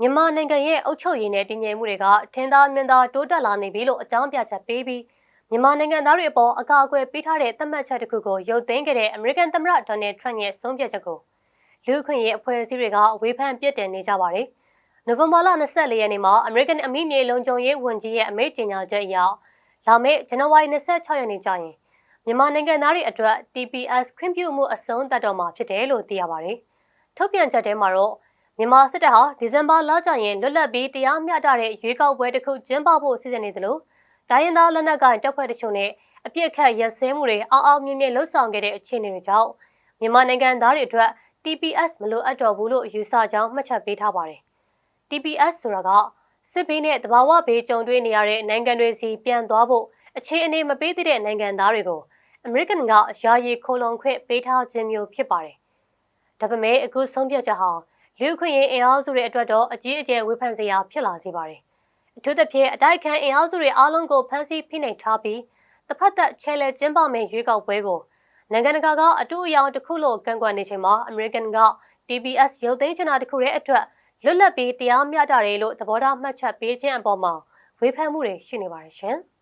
မြန်မာနိုင်ငံရဲ့အုပ်ချုပ်ရေးနဲ့တည်ငြိမ်မှုတွေကထင်သာမြင်သာတိုးတက်လာနေပြီလို့အကြောင်းပြချက်ပေးပြီးမြန်မာနိုင်ငံသားတွေအပေါ်အကာအကွယ်ပေးထားတဲ့သတ်မှတ်ချက်တစ်ခုကိုရုပ်သိမ်းခဲ့တဲ့အမေရိကန်သမ္မတဒေါ်နယ်ထရန့်ရဲ့ဆုံးဖြတ်ချက်ကိုလူ့အခွင့်အရေးအဖွဲ့အစည်းတွေကဝေဖန်ပြစ်တင်နေကြပါတယ်။နိုဝင်ဘာလ24ရက်နေ့မှာအမေရိကန်အမိမြေလုံခြုံရေးဝန်ကြီးရဲ့အမိန့်ကြေညာချက်အရလာမယ့်ဇန်နဝါရီ26ရက်နေ့ကျရင်မြန်မာနိုင်ငံသားတွေအတွက် TPS ခွင့်ပြုမှုအဆုံးသတ်တော့မှာဖြစ်တယ်လို့သိရပါတယ်။ထုတ်ပြန်ချက်ထဲမှာတော့ မြန်မာစစ်တပ်ဟာဒီဇင်ဘာလကျရင်လွတ်လပ်ပြီးတရားမျှတတဲ့ရွေးကောက်ပွဲတစ်ခုကျင်းပဖို့စီစဉ်နေတယ်လို့တိုင်းရင်းသားလက်နက်ကိုင်တပ်ဖွဲ့တချို့နဲ့အပြစ်ခတ်ရစဲမှုတွေအောက်အောက်မြင့်မြင့်လှုပ်ဆောင်ခဲ့တဲ့အခြေအနေတွေကြောင့်မြန်မာနိုင်ငံသားတွေအတွက် TPS မလိုအပ်တော့ဘူးလို့ယူဆကြောင်းမှတ်ချက်ပေးထားပါတယ်။ TPS ဆိုတာကစစ်ဘေးနဲ့တဘာဝဘေးကြုံတွေ့နေရတဲ့နိုင်ငံတွေစီပြန်သွားဖို့အခြေအနေမပေးသေးတဲ့နိုင်ငံသားတွေကိုအမေရိကန်ကယာယီခိုလုံခွင့်ပေးထားခြင်းမျိုးဖြစ်ပါတယ်။ဒါပေမဲ့အခုဆုံးဖြတ်ချက်ဟာ လူခွင့်ရေးအင်အားစုတွေအတွက်တော့အကြီးအကျယ်ဝေဖန်စရာဖြစ်လာစေပါတယ်။အထူးသဖြင့်အတိုက်ခံအင်အားစုတွေအားလုံးကိုဖမ်းဆီးဖိနှိပ်ထားပြီးတစ်ဖက်သက်ချဲလဲကျင်းပမယ့်ရွေးကောက်ပွဲကိုနိုင်ငံတကာကအတူအယောင်တစ်ခုလို့ကန့်ကွက်နေချိန်မှာအမေရိကန်က TBS ရုပ်သိမ်းချင်တာတစ်ခုရဲ့အတွက်လွတ်လပ်ပြီးတရားမျှတတယ်လို့သဘောထားမှတ်ချက်ပေးခြင်းအပေါ်မှာဝေဖန်မှုတွေရှိနေပါတယ်ရှင်။